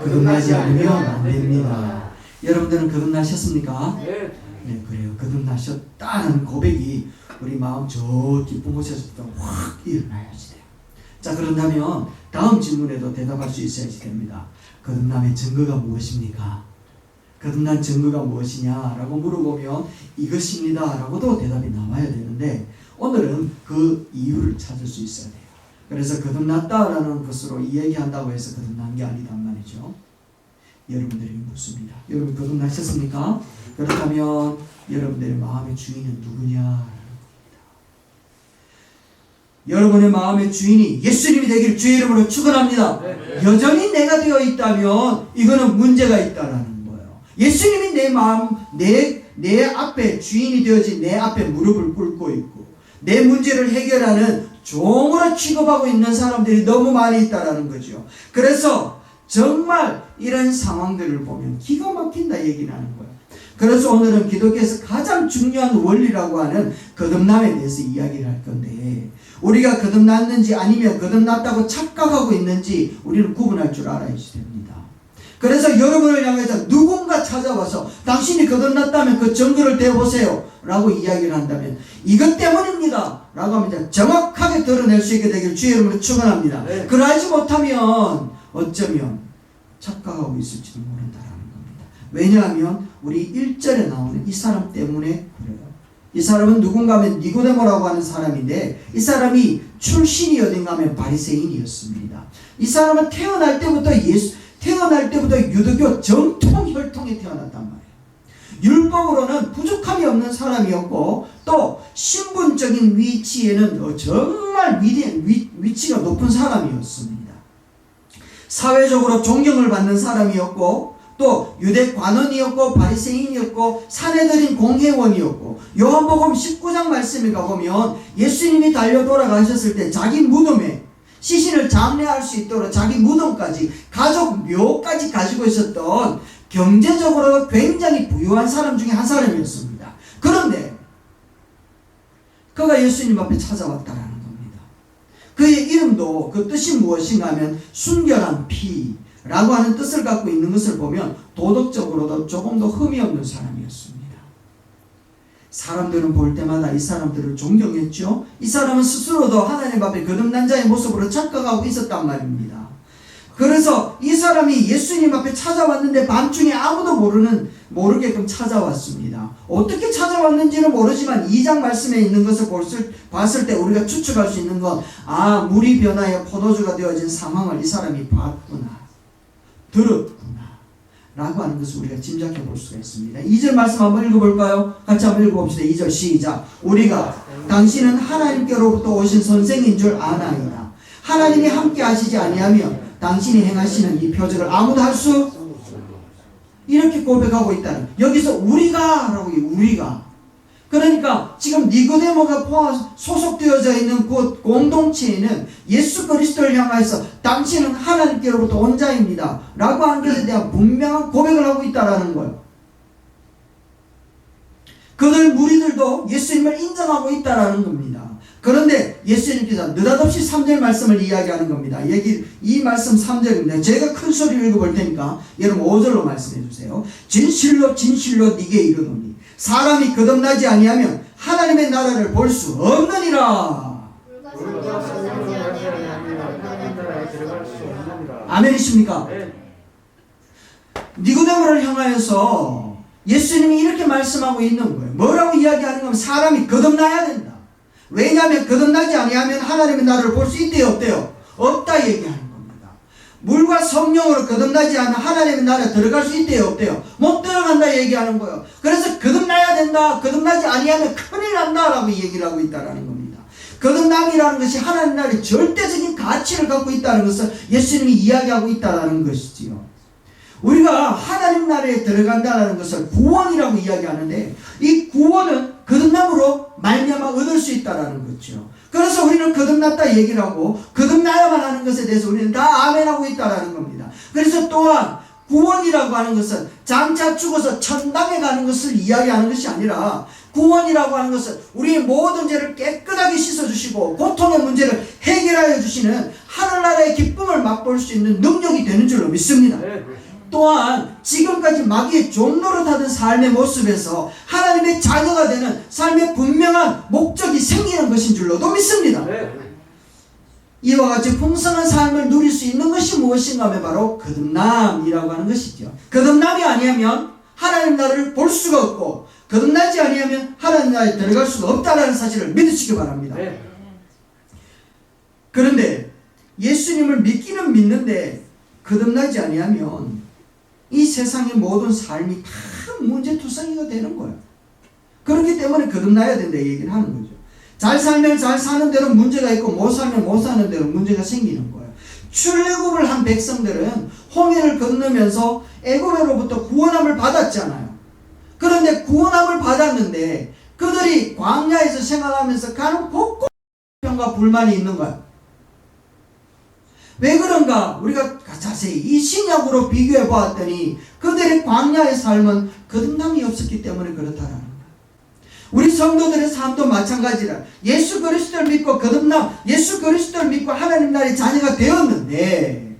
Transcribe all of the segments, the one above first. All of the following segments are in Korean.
거듭나지 않으면 안 됩니다. 여러분들은 거듭나셨습니까? 네. 네, 그래요. 거듭나셨다는 고백이 우리 마음 저 깊은 곳에서부터 확 일어나야지 돼요. 자, 그런다면 다음 질문에도 대답할 수 있어야지 됩니다. 거듭남의 증거가 무엇입니까? 거듭난 증거가 무엇이냐라고 물어보면 이것입니다. 라고도 대답이 나와야 되는데 오늘은 그 이유를 찾을 수 있어야 돼요. 그래서 거듭났다라는 것으로 이야기한다고 해서 거듭난 게 아니단 말이죠. 여러분들에게 묻습니다. 여러분 거듭나셨습니까? 그렇다면 여러분들의 마음의 주인은 겁니다. 여러분의 마음의 주인이 예수님이 되기를 주의 이름으로 축원합니다. 네. 여전히 내가 되어 있다면 이거는 문제가 있다라는 거예요. 예수님이 내 마음 내 내 앞에 주인이 되어진 내 앞에 무릎을 꿇고 있고 내 문제를 해결하는 종으로 취급하고 있는 사람들이 너무 많이 있다라는 거죠. 그래서 정말 이런 상황들을 보면 기가 막힌다 얘기를 하는 거예요. 그래서 오늘은 기독교에서 가장 중요한 원리라고 하는 거듭남에 대해서 이야기를 할 건데 우리가 거듭났는지 아니면 거듭났다고 착각하고 있는지 우리는 구분할 줄 알아야지 됩니다. 그래서 여러분을 향해서 누군가 찾아와서 당신이 거듭났다면 그 증거를 대보세요 라고 이야기를 한다면 이것 때문입니다 라고 하면 정확하게 드러낼 수 있게 되길 주의 이름으로 축원합니다. 네. 그러하지 못하면 어쩌면 착각하고 있을지도 모른다라는 겁니다. 왜냐하면 우리 1절에 나오는 이 사람 때문에 그래요. 이 사람은 누군가 하면 니고데모라고 하는 사람인데 이 사람이 출신이 어딘가 하면 바리새인이었습니다. 이 사람은 태어날 때부터 예수 태어날 때부터 유대교 정통 혈통에 태어났단 말이에요. 율법으로는 부족함이 없는 사람이었고 또 신분적인 위치에는 어, 정말 위대, 위, 위치가 높은 사람이었습니다. 사회적으로 존경을 받는 사람이었고 또 유대 관원이었고 바리새인이었고 사내들인 공회원이었고 요한복음 19장 말씀에 가보면 예수님이 달려 돌아가셨을 때 자기 무덤에 시신을 장례할 수 있도록 자기 무덤까지 가족 묘까지 가지고 있었던 경제적으로 굉장히 부유한 사람 중에 한 사람이었습니다. 그런데 그가 예수님 앞에 겁니다. 그의 이름도 그 뜻이 무엇인가 하면 순결한 피라고 하는 뜻을 갖고 있는 것을 보면 도덕적으로도 조금 더 흠이 없는 사람이었습니다. 사람들은 볼 때마다 이 사람들을 존경했죠. 이 사람은 스스로도 하나님 앞에 거듭난 자의 모습으로 착각하고 있었단 말입니다. 그래서 이 사람이 예수님 앞에 찾아왔는데 밤중에 아무도 모르는 모르게끔 찾아왔습니다. 어떻게 찾아왔는지는 모르지만 2장 말씀에 있는 것을 볼을 봤을 때 우리가 추측할 수 있는 건 아, 물이 변하여 포도주가 되어진 상황을 이 사람이 봤구나. 들었구나. 라고 하는 것을 우리가 짐작해 볼 수가 있습니다. 2절 말씀 한번 읽어볼까요? 같이 한번 읽어봅시다. 2절 시작. 우리가 당신은 하나님께로부터 오신 선생인 줄 아나이다. 하나님이 함께 하시지 아니하면 당신이 행하시는 이 표적을 아무도 할 수 이렇게 고백하고 있다는 여기서 우리가 라고 해요, 우리가 그러니까 지금 니고데모가 소속되어져 있는 그 공동체에는 예수 그리스도를 향하여서 당신은 하나님께로부터 온 자입니다. 라고 하는 것에 대한 분명한 고백을 하고 있다라는 거예요. 그들 무리들도 예수님을 인정하고 있다라는 겁니다. 그런데 예수님께서 느닷없이 3절 말씀을 이야기하는 겁니다. 얘기, 이 말씀 3절입니다. 제가 큰 소리로 읽어볼 테니까 여러분 5절로 말씀해 주세요. 진실로 진실로 네게 이르노니 사람이 거듭나지 아니하면 하나님의 나라를 볼 수 없느니라. 아멘이십니까? 네. 니고데모를 향하여서 예수님이 이렇게 말씀하고 있는 거예요. 뭐라고 이야기하는 건 사람이 거듭나야 된다. 왜냐하면 거듭나지 아니하면 하나님의 나라를 볼 수 있대요, 없대요? 없다 얘기하는 겁니다. 물과 성령으로 거듭나지 않으면 하나님의 나라에 들어갈 수 있대요, 없대요? 못 들어간다 얘기하는 거예요. 그래서 거듭나야 된다. 거듭나지 아니하면 큰일 난다라고 얘기를 하고 있다라는 겁니다. 거듭남이라는 것이 하나님 나라의 절대적인 가치를 갖고 있다는 것을 예수님이 이야기하고 있다라는 것이지요. 우리가 하나님 나라에 들어간다는 것을 구원이라고 이야기하는데 이 구원은 거듭남으로 말미암아 얻을 수 있다라는 거죠. 그래서 우리는 거듭났다 얘기를 하고 거듭나야만 하는 것에 대해서 우리는 다 아멘하고 있다라는 겁니다. 그래서 또한 구원이라고 하는 것은 장차 죽어서 천당에 가는 것을 이야기하는 것이 아니라 구원이라고 하는 것은 우리 모든 죄를 깨끗하게 씻어주시고 고통의 문제를 해결하여 주시는 하늘나라의 기쁨을 맛볼 수 있는 능력이 되는 줄로 믿습니다. 네. 또한 지금까지 마귀의 종노릇하던 삶의 모습에서 하나님의 자녀가 되는 삶의 분명한 목적이 생기는 것인 줄로도 믿습니다. 네. 이와 같이 풍성한 삶을 누릴 수 있는 것이 무엇인가 하면 바로 거듭남이라고 하는 것이죠. 거듭남이 아니하면 하나님 나라를 볼 수가 없고 거듭나지 아니하면 하나님 나라에 들어갈 수가 없다는 사실을 믿으시기 바랍니다. 네. 그런데 예수님을 믿기는 믿는데 거듭나지 아니하면 이 세상의 모든 삶이 다 문제투성이가 되는 거예요. 그렇기 때문에 거듭나야 된다 이 얘기를 하는 거죠. 잘 살면 잘 사는 대로 문제가 있고 못 살면 못 사는 대로 문제가 생기는 거예요. 출애굽을 한 백성들은 홍해를 건너면서 애굽으로부터 구원함을 받았잖아요. 그런데 구원함을 받았는데 그들이 광야에서 생활하면서 가는 곳곳 편과 불만이 있는 거예요. 왜 그런가? 우리가 자세히 이 신약으로 비교해 보았더니 그들의 광야의 삶은 거듭남이 없었기 때문에 그렇다라는 거예요. 우리 성도들의 삶도 마찬가지라. 예수 그리스도를 믿고 거듭남, 예수 그리스도를 믿고 하나님 나라의 자녀가 되었는데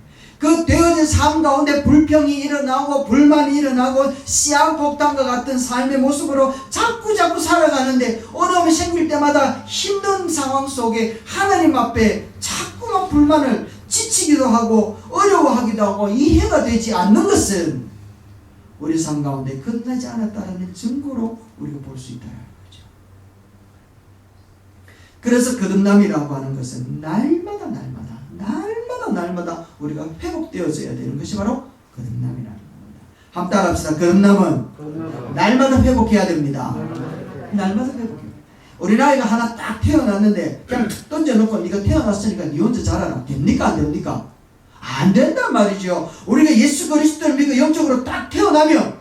그 되어진 삶 가운데 불평이 일어나고 불만이 일어나고 씨앗폭탄과 같은 삶의 모습으로 자꾸 자꾸 살아가는데 어려움이 생길 때마다 힘든 상황 속에 하나님 앞에 자꾸만 불만을 지치기도 하고 어려워하기도 하고 이해가 되지 않는 것은 우리 삶 가운데 끝나지 않았다는 증거로 우리가 볼 수 있다는 거죠. 그래서 거듭남이라고 하는 것은 날마다 날마다 날마다 날마다 우리가 회복되어져야 되는 것이 바로 거듭남이라는 겁니다. 한번 따라 합시다. 거듭남은. 날마다 회복해야 됩니다. 날마다 날마다 회복해. 나이가 하나 딱 태어났는데 그냥 툭 던져놓고 네가 태어났으니까 네 혼자 자라라. 됩니까 안 됩니까? 안 된단 말이죠. 우리가 예수 그리스도를 믿고 영적으로 딱 태어나면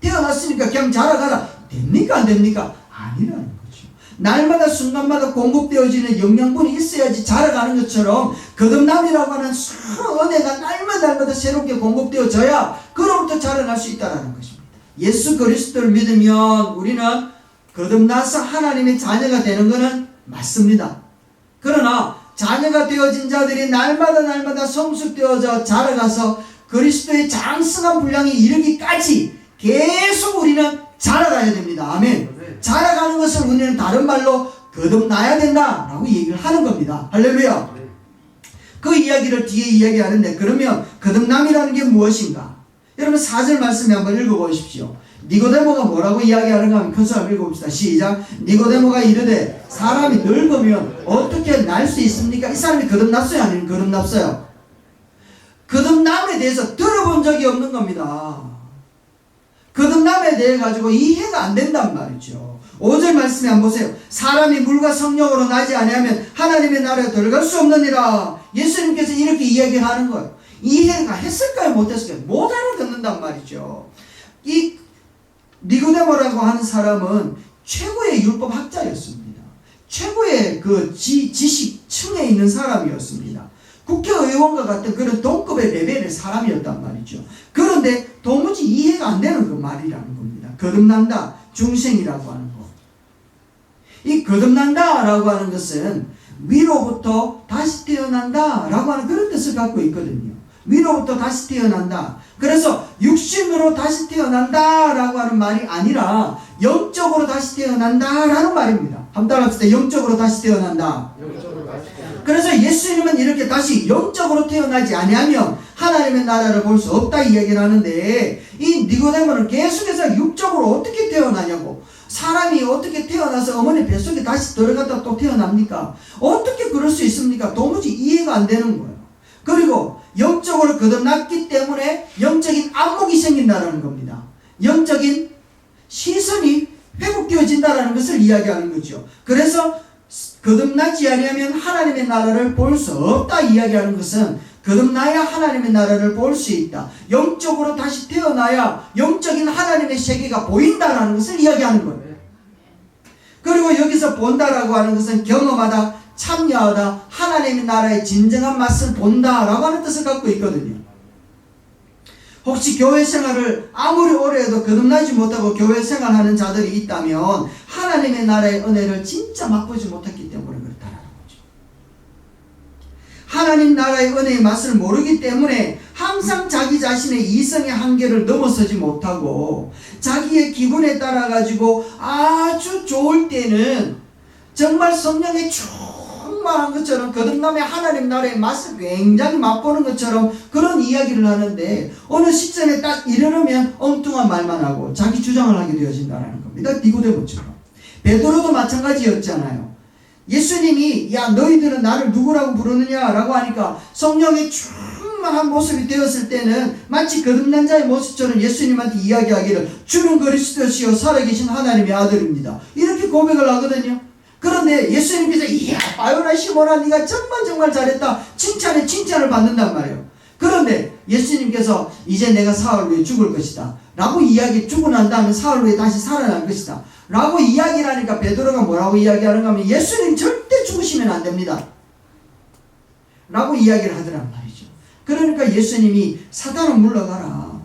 태어났으니까 그냥 자라가라. 됩니까 안 됩니까? 아니라는 거죠. 날마다 순간마다 공급되어지는 영양분이 있어야지 자라가는 것처럼 거듭남이라고 하는 수많은 은혜가 날마다 날마다 새롭게 공급되어져야 그로부터 자라날 수 있다는 것입니다. 예수 그리스도를 믿으면 우리는 거듭나서 하나님의 자녀가 되는 것은 맞습니다. 그러나 자녀가 되어진 자들이 날마다 날마다 성숙되어져 자라가서 그리스도의 장성한 분량에 이르기까지 계속 우리는 자라가야 됩니다. 아멘. 네. 자라가는 것을 우리는 다른 말로 거듭나야 된다라고 얘기를 하는 겁니다. 할렐루야. 네. 그 이야기를 뒤에 이야기하는데 그러면 거듭남이라는 게 무엇인가? 여러분 사절 말씀에 한번 읽어보십시오. 니고데모가 뭐라고 이야기하는가 하면 큰소 한번 읽어봅시다. 시작. 니고데모가 이르되 사람이 늙으면 어떻게 날 수 있습니까? 이 사람이 거듭났어요? 아니면 거듭났어요? 거듭남에 대해서 들어본 적이 없는 겁니다. 거듭남에 대해 가지고 이해가 안 된단 말이죠. 5절 말씀에 한번 보세요. 사람이 물과 성령으로 나지 아니하면 하나님의 나라에 들어갈 수 없느니라. 예수님께서 이렇게 이야기하는 거예요. 이해가 했을까요? 못했을까요? 못 알아듣는단 말이죠. 이 니고데모라고 하는 사람은 최고의 율법 학자였습니다. 최고의 그 지, 지식층에 있는 사람이었습니다. 국회의원과 같은 그런 동급의 레벨의 사람이었단 말이죠. 그런데 도무지 이해가 안 되는 그 말이라는 겁니다. 거듭난다, 중생이라고 하는 거. 이 거듭난다라고 하는 것은 위로부터 다시 태어난다라고 하는 그런 뜻을 갖고 있거든요. 위로부터 다시 태어난다. 그래서 육신으로 다시 태어난다라고 하는 말이 아니라 영적으로 다시 태어난다라는 말입니다. 한번 따라합시다. 영적으로 다시 태어난다. 영적으로 다시 그래서 예수님은 이렇게 다시 영적으로 태어나지 아니하면 하나님의 나라를 볼 수 없다 이 얘기를 하는데 이 니고데모는 계속해서 육적으로 어떻게 태어나냐고 사람이 어떻게 태어나서 어머니 뱃속에 다시 들어갔다 또 태어납니까? 어떻게 그럴 수 있습니까? 도무지 이해가 안 되는 거예요. 그리고 영적으로 거듭났기 때문에 영적인 안목이 생긴다는 겁니다. 영적인 시선이 회복되어진다는 것을 이야기하는 거죠. 그래서 거듭나지 아니하면 하나님의 나라를 볼 수 없다 이야기하는 것은 거듭나야 하나님의 나라를 볼 수 있다. 영적으로 다시 태어나야 영적인 하나님의 세계가 보인다라는 것을 이야기하는 거예요. 그리고 여기서 본다라고 하는 것은 경험하다, 참여하다, 하나님의 나라의 진정한 맛을 본다라고 하는 뜻을 갖고 있거든요. 혹시 교회 생활을 아무리 오래 해도 거듭나지 못하고 교회 생활하는 자들이 있다면 하나님 하나님의 나라의 은혜를 진짜 맛보지 못했기 때문에 그렇다라는 거죠. 하나님 나라의 은혜의 맛을 모르기 때문에 항상 자기 자신의 이성의 한계를 넘어서지 못하고 자기의 기분에 따라 가지고 아주 좋을 때는 정말 성령의 충 만한 것처럼 거듭남의 하나님 나라의 맛을 굉장히 맛보는 것처럼 그런 이야기를 하는데 어느 시점에 딱 이르면 엉뚱한 말만 하고 자기 주장을 하게 되어진다는 겁니다. 니고데모처럼 베드로도 마찬가지였잖아요. 예수님이 야 너희들은 나를 누구라고 부르느냐라고 하니까 성령의 충만한 모습이 되었을 때는 마치 거듭난 자의 모습처럼 예수님한테 이야기하기를 주는 그리스도시요 살아계신 하나님의 아들입니다. 이렇게 고백을 하거든요. 그런데 예수님께서 이야 바요나 시모나 네가 정말 정말 잘했다. 칭찬에 칭찬을 받는단 말이에요. 그런데 예수님께서 이제 내가 사흘 후에 죽을 것이다. 라고 이야기 죽고 난 다음에 사흘 후에 다시 살아날 것이다. 라고 이야기를 하니까 베드로가 뭐라고 이야기하는가 하면 예수님 절대 죽으시면 안 됩니다. 라고 이야기를 하더란 말이죠. 그러니까 예수님이 사단은 물러가라.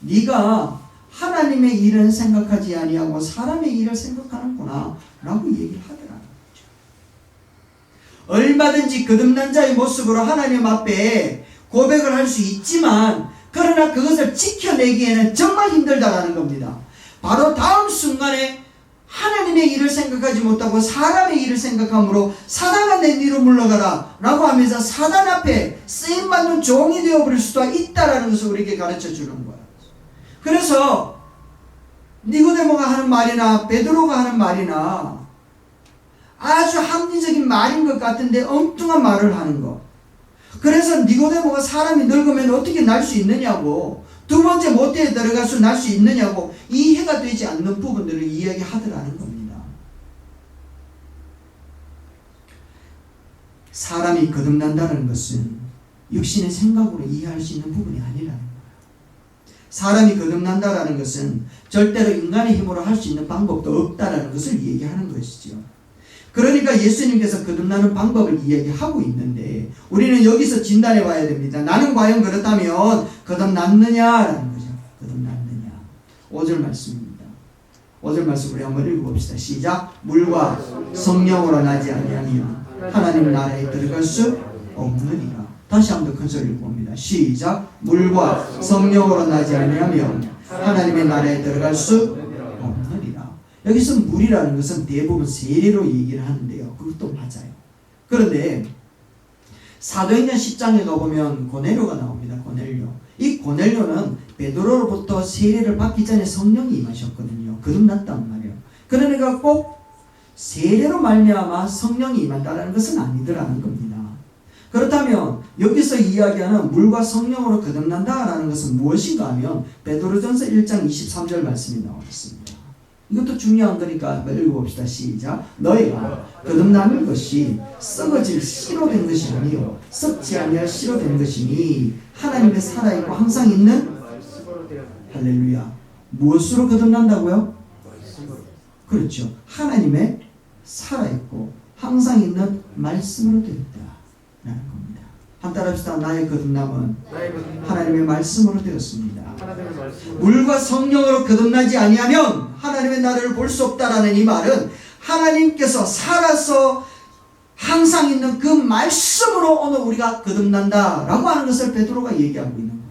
네가 하나님의 일은 생각하지 아니하고 사람의 일을 생각하는구나 라고 얘기를 하더라는 거죠 얼마든지 거듭난 자의 모습으로 하나님 앞에 고백을 할 수 있지만 그러나 그것을 지켜내기에는 정말 힘들다라는 겁니다. 바로 다음 순간에 하나님의 일을 생각하지 못하고 사람의 일을 생각함으로 사단아 내 뒤로 물러가라 라고 하면서 사단 앞에 쓰임받는 종이 되어버릴 수도 있다라는 것을 우리에게 가르쳐 주는 거예요. 그래서 니고데모가 하는 말이나 베드로가 하는 말이나 아주 합리적인 말인 것 같은데 엉뚱한 말을 하는 거. 그래서 니고데모가 사람이 늙으면 어떻게 날 수 있느냐고 두 번째 모태에 들어가서 날 수 있느냐고 이해가 되지 않는 부분들을 이야기하더라는 겁니다. 사람이 거듭난다는 것은 육신의 생각으로 이해할 수 있는 부분이 아니라는. 사람이 거듭난다라는 것은 절대로 인간의 힘으로 할 수 있는 방법도 없다라는 것을 얘기하는 것이죠. 그러니까 예수님께서 거듭나는 방법을 이야기하고 있는데 우리는 여기서 진단해 봐야 됩니다. 나는 과연 그렇다면 거듭났느냐라는 거죠. 거듭났느냐. 5절 말씀입니다. 5절 말씀 우리 한번 읽어봅시다. 시작. 물과 성령으로 나지 아니하면 하나님 나라에 들어갈 수 없느니라. 다시 한 번 큰 소리 읽어봅니다. 시작. 물과 성령으로 나지 아니하면 하나님의 나라에 들어갈 수 없느니라. 여기서 물이라는 것은 대부분 세례로 얘기를 하는데요. 그것도 맞아요. 그런데 사도행전 10장에 가보면 고넬료가 나옵니다. 고넬료. 이 고넬료는 베드로로부터 세례를 받기 전에 성령이 임하셨거든요. 거듭났단 말이에요. 그러니까 꼭 세례로 말미암아 성령이 임한다는 것은 아니더라는 겁니다. 그렇다면 여기서 이야기하는 물과 성령으로 거듭난다라는 것은 무엇인가 하면 베드로전서 1장 23절 말씀이 나와 있습니다. 이것도 중요한 거니까 읽어봅시다. 시작. 너희가 거듭나는 것이 썩어질 씨로 된 것이 아니요 썩지 아니할 씨로 된 것이니 하나님의 살아있고 항상 있는. 할렐루야. 무엇으로 거듭난다고요? 그렇죠. 하나님의 살아있고 항상 있는 말씀으로 되었다. 라는 겁니다. 한 따라 합시다. 나의 거듭남은 나의 거듭남. 하나님의 말씀으로 되었습니다. 물과 성령으로 거듭나지 아니하면 하나님의 나라를 볼 수 없다라는 이 말은 하나님께서 살아서 항상 있는 그 말씀으로 오늘 우리가 거듭난다라고 하는 것을 베드로가 얘기하고 있는 거예요.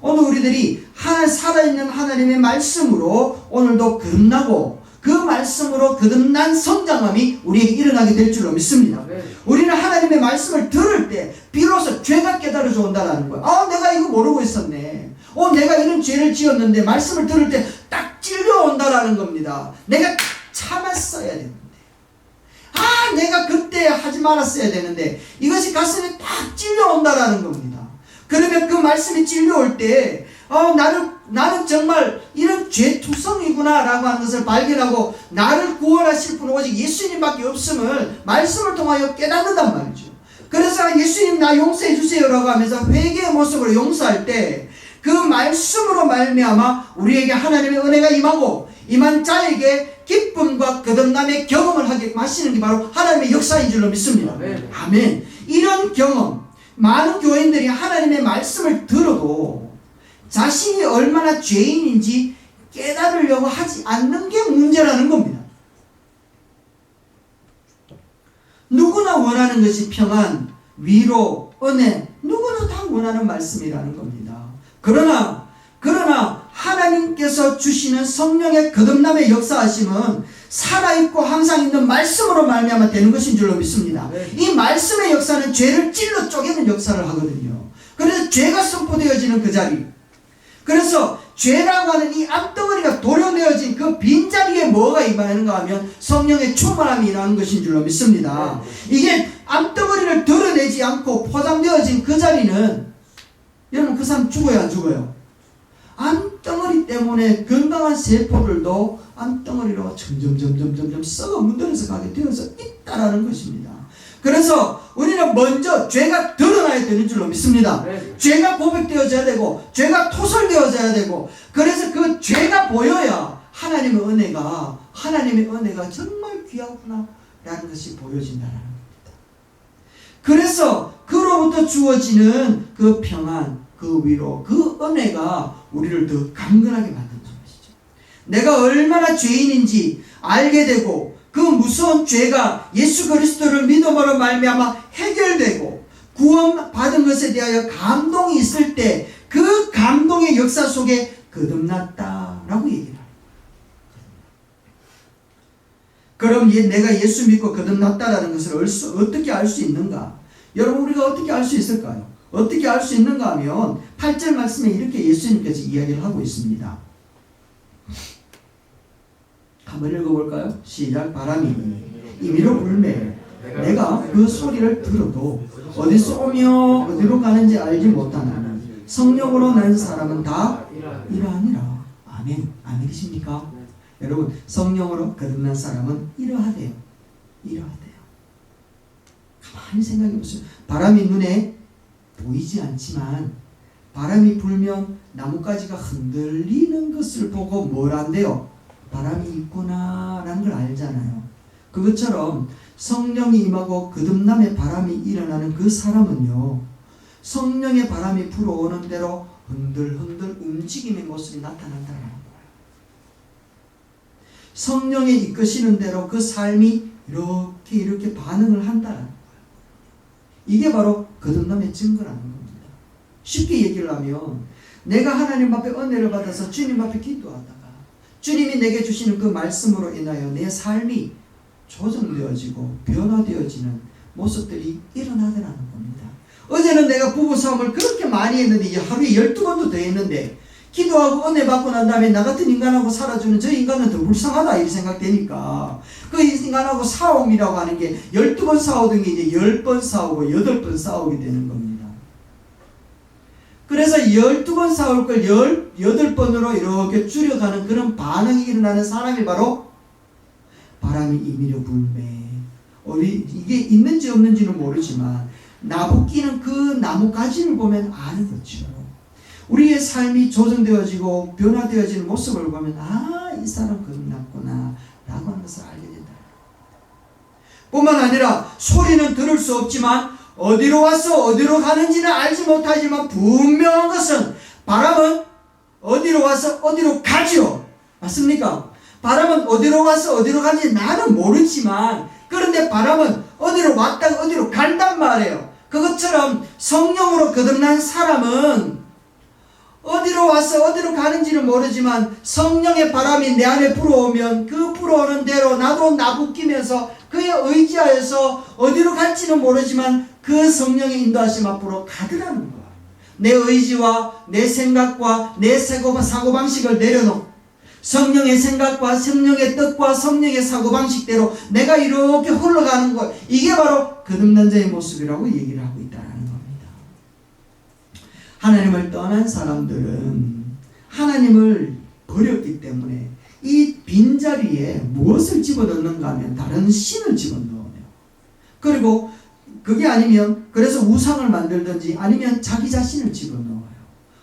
오늘 우리들이 하나 살아있는 하나님의 말씀으로 오늘도 거듭나고 그 말씀으로 거듭난 성장함이 우리에게 일어나게 될 줄로 믿습니다. 아멘. 우리는 하나님의 말씀을 들을 때 비로소 죄가 깨달아져 온다라는 거야. 아, 내가 이거 모르고 있었네. 어, 내가 이런 죄를 지었는데 말씀을 들을 때 딱 찔려 온다라는 겁니다. 내가 딱 참았어야 되는데. 아, 내가 그때 하지 말았어야 되는데 이것이 가슴에 딱 찔려온다라는 겁니다. 그러면 그 말씀이 찔려올 때 어, 나를 나는 정말 이런 죄투성이구나 라고 하는 것을 발견하고 나를 구원하실 분은 오직 예수님밖에 없음을 말씀을 통하여 깨닫는단 말이죠. 그래서 예수님 나 용서해 주세요 라고 하면서 회개의 모습으로 용서할 때 그 말씀으로 말미암아 우리에게 하나님의 은혜가 임하고 임한 자에게 기쁨과 거듭남의 경험을 하게 하시는 게 바로 하나님의 역사인 줄로 믿습니다. 아멘. 아멘. 이런 경험 많은 교인들이 하나님의 말씀을 들어도 자신이 얼마나 죄인인지 깨달으려고 하지 않는 게 문제라는 겁니다. 누구나 원하는 것이 평안, 위로, 은혜, 누구나 다 원하는 말씀이라는 겁니다. 그러나, 그러나 하나님께서 주시는 성령의 거듭남의 역사하심은 살아있고 항상 있는 말씀으로 말미암아 되는 것인 줄로 믿습니다. 네. 이 말씀의 역사는 죄를 찔러 쪼개는 역사를 하거든요. 그래서 죄가 선포되어지는 그 자리. 그래서 죄라고 하는 이 앞덩어리가 도려내어진 그 빈자리에 뭐가 임하는가 하면 성령의 충만함이 임하는 것인 줄로 믿습니다. 이게 앞덩어리를 드러내지 않고 포장되어진 그 자리는 여러분 그 사람 죽어야 안 죽어요? 암덩어리 때문에 건강한 세포들도 암덩어리로 점점 점점 점점 썩어 문드러져 가게 되어서 있다라는 것입니다. 그래서 우리는 먼저 죄가 드러나야 되는 줄로 믿습니다. 네. 죄가 고백되어져야 되고 죄가 토설되어져야 되고 그래서 그 죄가 보여야 하나님의 은혜가 하나님의 은혜가 정말 귀하구나 라는 것이 보여진다는 겁니다. 그래서 그로부터 주어지는 그 평안, 그 위로, 그 은혜가 우리를 더 강건하게 만든다는 것이죠. 내가 얼마나 죄인인지 알게 되고 그 무서운 죄가 예수 그리스도를 믿음으로 말미암아 해결되고 구원 받은 것에 대하여 감동이 있을 때 그 감동의 역사 속에 거듭났다라고 얘기를 합니다. 그럼 얘- 내가 예수 믿고 거듭났다라는 것을 알 수- 어떻게 알 수 있는가? 여러분 우리가 어떻게 알 수 있을까요? 어떻게 알 수 있는가 하면 8절 말씀에 이렇게 예수님께서 이야기를 하고 있습니다. 한번 읽어볼까요? 시작. 바람이 임의로 불매. 내가 그 소리를 들어도 어디서 오며 어디로 가는지 알지 못하는 성령으로 난 사람은 다 이러하니라. 아멘. 아멘이십니까? 여러분 성령으로 거듭난 사람은 이러하대요. 이러하대요. 가만히 생각해 보세요. 바람이 눈에 보이지 않지만 바람이 불면 나뭇가지가 흔들리는 것을 보고 뭘 한대요? 바람이 있구나라는 걸 알잖아요. 그것처럼 성령이 임하고 거듭남의 바람이 일어나는 그 사람은요. 성령의 바람이 불어오는 대로 흔들흔들 움직임의 모습이 나타난다는 거예요. 성령의 이끄시는 대로 그 삶이 이렇게 이렇게 반응을 한다는 거예요. 이게 바로 거듭남의 증거라는 겁니다. 쉽게 얘기를 하면 내가 하나님 앞에 은혜를 받아서 주님 앞에 기도하다가 주님이 내게 주시는 그 말씀으로 인하여 내 삶이 조정되어지고 변화되어지는 모습들이 일어나더라는 겁니다. 어제는 내가 부부싸움을 그렇게 많이 했는데 하루에 12번도 더 했는데 기도하고 은혜 받고 난 다음에 나 같은 인간하고 살아주는 저 인간은 더 불쌍하다 이 생각되니까 그 인간하고 싸움이라고 하는 게 12번 싸우던 게 이제 10번 싸우고 8번 싸우게 되는 겁니다. 그래서 12번 싸울 걸 18번으로 이렇게 줄여가는 그런 반응이 일어나는 사람이 바로 바람이 임의로 불매. 우리 이게 있는지 없는지는 모르지만 나붓기는 그 나무 가지를 보면 아는 거죠. 우리의 삶이 조정되어지고 변화되어지는 모습을 보면 아 이 사람 거듭났구나 라고 하는 것을 알게 된다. 뿐만 아니라 소리는 들을 수 없지만 어디로 와서 어디로 가는지는 알지 못하지만 분명한 것은 바람은 어디로 와서 어디로 가지요. 맞습니까? 바람은 어디로 와서 어디로 가는지 나는 모르지만 그런데 바람은 어디로 왔다가 어디로 간단 말이에요. 그것처럼 성령으로 거듭난 사람은 어디로 와서 어디로 가는지는 모르지만 성령의 바람이 내 안에 불어오면 그 불어오는 대로 나도 나붙기면서 그의 의지하여서 어디로 갈지는 모르지만 그 성령의 인도하심 앞으로 가더라는 거야. 내 의지와 내 생각과 내 사고, 사고방식을 내려놓고 성령의 생각과 성령의 뜻과 성령의 사고방식대로 내가 이렇게 흘러가는 것 이게 바로 거듭난 자의 모습이라고 얘기를 하고 있다는 겁니다. 하나님을 떠난 사람들은 하나님을 버렸기 때문에 이 빈자리에 무엇을 집어넣는가 하면 다른 신을 집어넣어요. 그리고 그게 아니면 그래서 우상을 만들든지 아니면 자기 자신을 집어넣어요.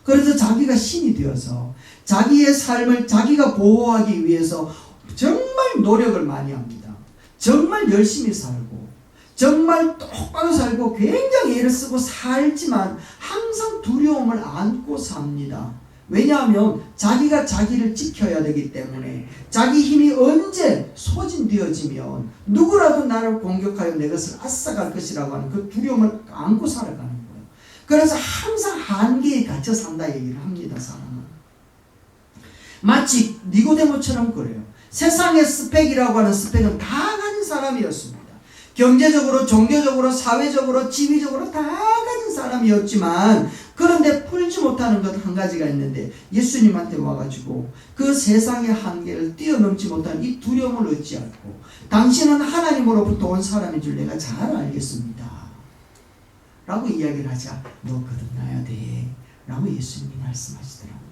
그래서 자기가 신이 되어서 자기의 삶을 자기가 보호하기 위해서 정말 노력을 많이 합니다. 정말 열심히 살고 정말 똑바로 살고 굉장히 애를 쓰고 살지만 항상 두려움을 안고 삽니다. 왜냐하면 자기가 자기를 지켜야 되기 때문에 자기 힘이 언제 소진되어지면 누구라도 나를 공격하여 내 것을 앗아갈 것이라고 하는 그 두려움을 안고 살아가는 거예요. 그래서 항상 한계에 갇혀 산다 얘기를 합니다. 사람은. 마치 니고데모처럼 그래요. 세상의 스펙이라고 하는 스펙은 다 가진 사람이었습니다. 경제적으로, 종교적으로, 사회적으로, 지위적으로 다 가진 사람이었지만 그런데 풀지 못하는 것 한 가지가 있는데 예수님한테 와가지고 그 세상의 한계를 뛰어넘지 못한 이 두려움을 어찌할고 당신은 하나님으로부터 온 사람인 줄 내가 잘 알겠습니다. 라고 이야기를 하자 너 거듭나야 돼 라고 예수님이 말씀하시더라고요.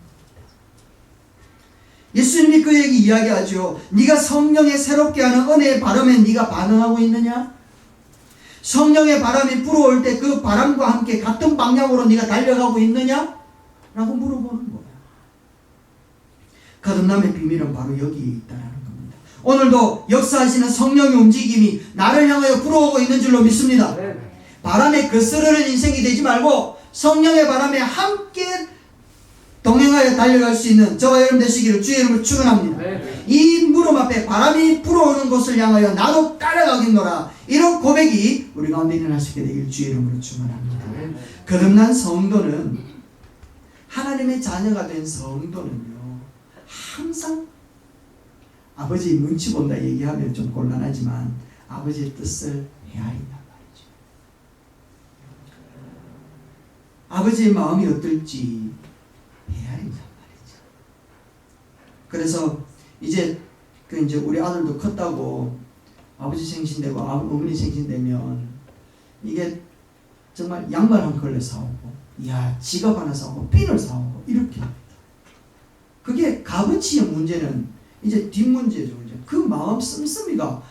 예수님이 그에게 이야기하죠. 네가 성령의 새롭게 하는 은혜의 바람에 네가 반응하고 있느냐? 성령의 바람이 불어올 때 그 바람과 함께 같은 방향으로 네가 달려가고 있느냐? 라고 물어보는 거야. 거듭남의 비밀은 바로 여기에 있다는 겁니다. 오늘도 역사하시는 성령의 움직임이 나를 향하여 불어오고 있는 줄로 믿습니다. 바람에 거스르는 인생이 되지 말고 성령의 바람에 함께 동행하여 달려갈 수 있는 저와 여러분 되시기를 주의 이름으로 축원합니다. 이 무릎 앞에 바람이 불어오는 곳을 향하여 나도 따라가겠노라. 이런 고백이 우리 가운데 일어날 수 있게 되길 주의 이름으로 축원합니다. 거듭난 성도는 하나님의 자녀가 된 성도는요 항상 아버지 눈치 본다 얘기하면 좀 곤란하지만 아버지의 뜻을 헤아린단 말이죠. 아버지의 마음이 어떨지 헤아린단 말이죠. 그래서 이제 그 이제 우리 아들도 컸다고 아버지 생신되고 아- 어머니 생신되면 이게 정말 양말 한 컬레 사오고 야 지갑 하나 사오고 핀을 사오고 이렇게 합니다. 그게 값어치의 문제는 이제 뒷문제죠. 이제 그 마음 씀씀이가 아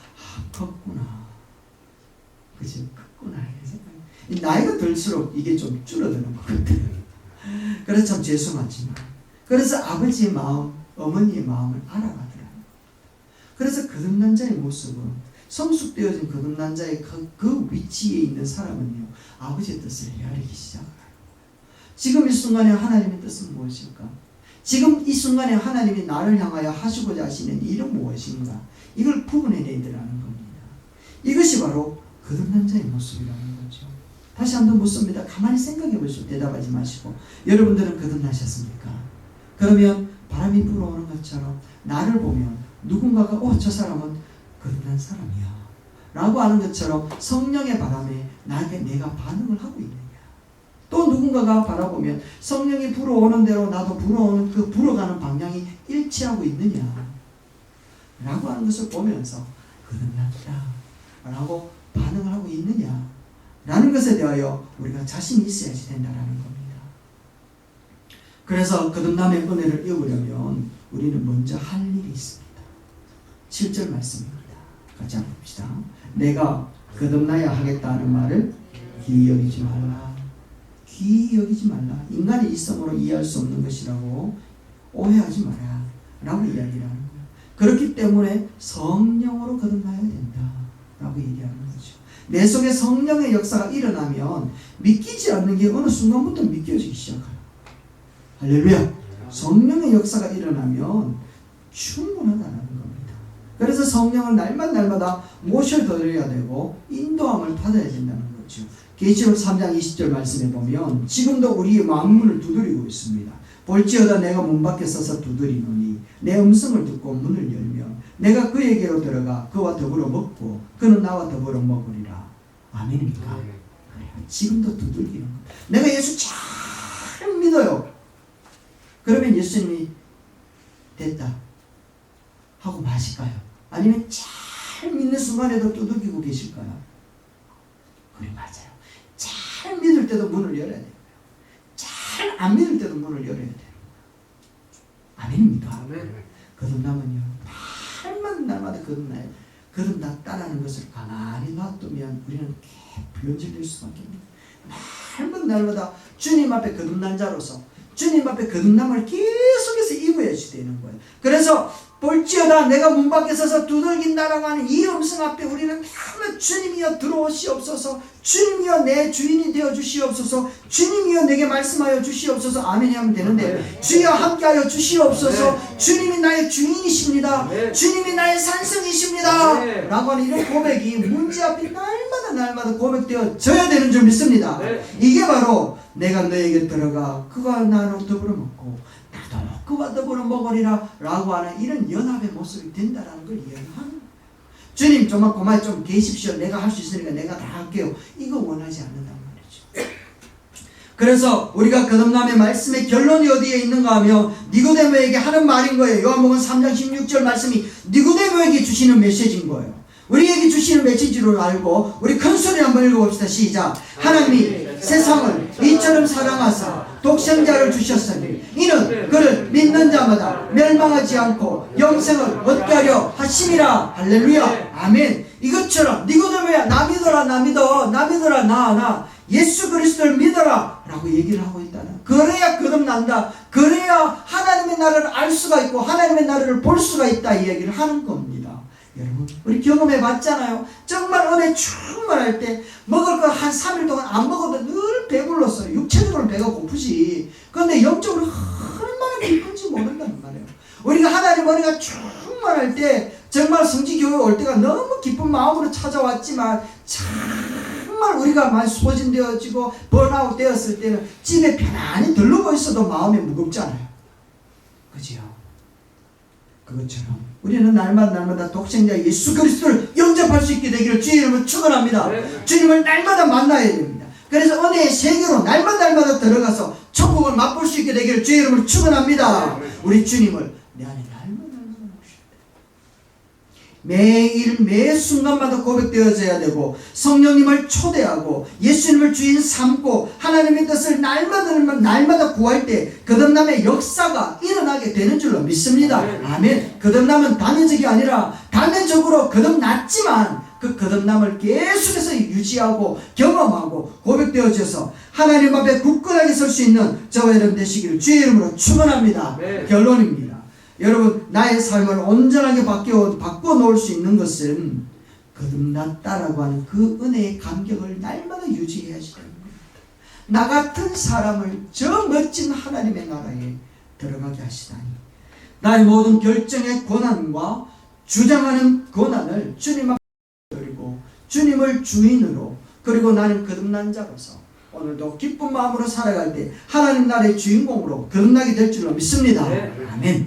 컸구나. 그지 컸구나. 나이가 들수록 이게 좀 줄어드는 것 같아요. 그래서 참 죄송하지만 그래서 아버지의 마음, 어머니의 마음을 알아가더라고요. 그래서 거듭난 자의 모습은 성숙되어진 거듭난 자의 그, 그 위치에 있는 사람은요 아버지의 뜻을 헤아리기 시작해요. 지금 이 순간에 하나님의 뜻은 무엇일까? 지금 이 순간에 하나님이 나를 향하여 하시고자 하시는 일은 무엇인가? 이걸 구분해내야 되라는 겁니다. 이것이 바로 거듭난 자의 모습이라는 거죠. 다시 한번 묻습니다. 가만히 생각해 보시고 대답하지 마시고 여러분들은 거듭나셨습니까? 그러면 바람이 불어오는 것처럼 나를 보면 누군가가 어 저 사람은 거듭난 사람이야 라고 하는 것처럼 성령의 바람에 나에게 내가 반응을 하고 있느냐 또 누군가가 바라보면 성령이 불어오는 대로 나도 불어오는 그 불어가는 방향이 일치하고 있느냐 라고 하는 것을 보면서 거듭났다 라고 반응을 하고 있느냐 라는 것에 대하여 우리가 자신이 있어야지 된다라는 겁니다. 그래서 거듭남의 은혜를 입으려면 우리는 먼저 할 일이 있습니다. 7절 말씀입니다. 같이 한번 봅시다. 내가 거듭나야 하겠다는 말을 귀히 여기지 말라. 귀히 여기지 말라. 인간의 이성으로 이해할 수 없는 것이라고 오해하지 마라. 라고 이야기를 하는 거예요. 그렇기 때문에 성령으로 거듭나야 된다. 라고 얘기하는 거죠. 내 속에 성령의 역사가 일어나면 믿기지 않는 게 어느 순간부터 믿겨지기 시작해요. 할렐루야. 성령의 역사가 일어나면 충분하다는 겁니다. 그래서 성령을 날마다 날마다 모셔드려야 되고 인도함을 받아야 된다는 거죠. 계시록 3장 20절 말씀에 보면 지금도 우리의 마음문을 두드리고 있습니다. 볼지어다 내가 문 밖에 서서 두드리노니 내 음성을 듣고 문을 열면 내가 그에게로 들어가 그와 더불어 먹고 그는 나와 더불어 먹으리라. 아멘입니까? 그래요. 지금도 두들기는 거. 내가 예수 잘 믿어요. 그러면 예수님이 됐다 하고 마실까요? 아니면 잘 믿는 순간에도 두들기고 계실까요? 그래 맞아요. 잘 믿을 때도 문을 열어야 돼요. 잘 안 믿을 때도 문을 열어야 돼요. 아멘입니까? 거듭남은요. 날마다 거듭나요. 거듭났다라는 것을 가만히 놔두면 우리는 불연질될 수밖에 없는 날마다 날마다 주님 앞에 거듭난 자로서 주님 앞에 거듭남을 계속해서 입어야지 되는 거예요. 그래서 볼 볼지어다 내가 문 밖에 서서 두들긴다라고 하는 이 음성 앞에 우리는 너무 주님이여 들어오시옵소서. 주님이여 내 주인이 되어 주시옵소서. 주님이여 내게 말씀하여 주시옵소서. 아멘 하면 되는데 주여 함께하여 주시옵소서. 주님이 나의 주인이십니다. 네. 주님이 나의 산성이십니다. 네. 라고 하는 이런 고백이 문제 앞에 날마다 날마다 고백되어져야 되는 줄 믿습니다. 네. 이게 바로 내가 너에게 들어가 그가 나로 더불어 먹고 그와 더불어 먹으리라 라고 하는 이런 연합의 모습이 된다라는 걸 이해하는 거예요. 주님 좀만 그만 좀 계십시오. 내가 할 수 있으니까 내가 다 할게요. 이거 원하지 않는단 말이죠. 그래서 우리가 거듭남의 말씀의 결론이 어디에 있는가 하면 니고데모에게 하는 말인 거예요. 요한복음 3장 16절 말씀이 니고데모에게 주시는 메시지인 거예요. 우리에게 주시는 메시지로 알고 우리 큰 소리 한번 읽어봅시다. 시작. 하나님이 세상을 이처럼 사랑하사 독생자를 주셨으니 이는 그를 믿는 자마다 멸망하지 않고 영생을 얻게 하려 하심이라. 할렐루야. 아멘. 이것처럼 니고데모야 나 믿어라 나 믿어 나 믿어라 나나 예수 그리스도를 믿어라 라고 얘기를 하고 있다는 그래야 거듭난다. 그래야 하나님의 나라를 알 수가 있고 하나님의 나라를 볼 수가 있다 이 얘기를 하는 겁니다 여러분 우리 경험해 봤잖아요. 정말 은혜 충만할 때 먹을 거 한 3일 동안 안 먹어도 늘 배불렀어요 육체적으로 배가 고프지. 그런데 영적으로 얼마나 기쁜지 모른다는 말이에요. 우리가 하나님 은혜가 충만할 때 정말 성지교회 올 때가 너무 기쁜 마음으로 찾아왔지만 정말 우리가 많이 소진되어지고 번아웃 되었을 때는 집에 편안히 들르고 있어도 마음이 무겁잖아요. 그지요? 그것처럼 우리는 날마다 날마다 독생자 예수 그리스도를 영접할 수 있게 되기를 주의 이름으로 축원합니다. 네. 주님을 날마다 만나야 됩니다. 그래서 은혜의 세계로 날마다 날마다 들어가서 천국을 맛볼 수 있게 되기를 주의 이름으로 축원합니다. 네. 우리 주님을 내 안에 날마다 날마다 모셔야 돼. 매일 매 순간마다 고백되어져야 되고 성령님을 초대하고 예수님을 주인 삼고 하나님의 뜻을 날마다 날마다, 구할 때 거듭남의 역사가 일어나게 되는 줄로 믿습니다. 네. 아멘. 거듭남은 단회적이 아니라 단회적으로 거듭났지만 그 거듭남을 계속해서 유지하고 경험하고 고백되어져서 하나님 앞에 굳건하게 설 수 있는 저와 여러분 되시기를 주의 이름으로 축원합니다. 네. 결론입니다. 여러분 나의 삶을 온전하게 바뀌어 바꿔 놓을 수 있는 것은 거듭났다라고 하는 그 은혜의 감격을 날마다 유지해야지 겁니다. 나 같은 사람을 저 멋진 하나님의 나라에 들어가게 하시다니 나의 모든 결정의 권한과 주장하는 권한을 주님 앞에 드리고 주님을 주인으로 그리고 나는 거듭난 자로서 오늘도 기쁜 마음으로 살아갈 때 하나님 나라의 주인공으로 거듭나게 될 줄로 믿습니다. 네. 아멘.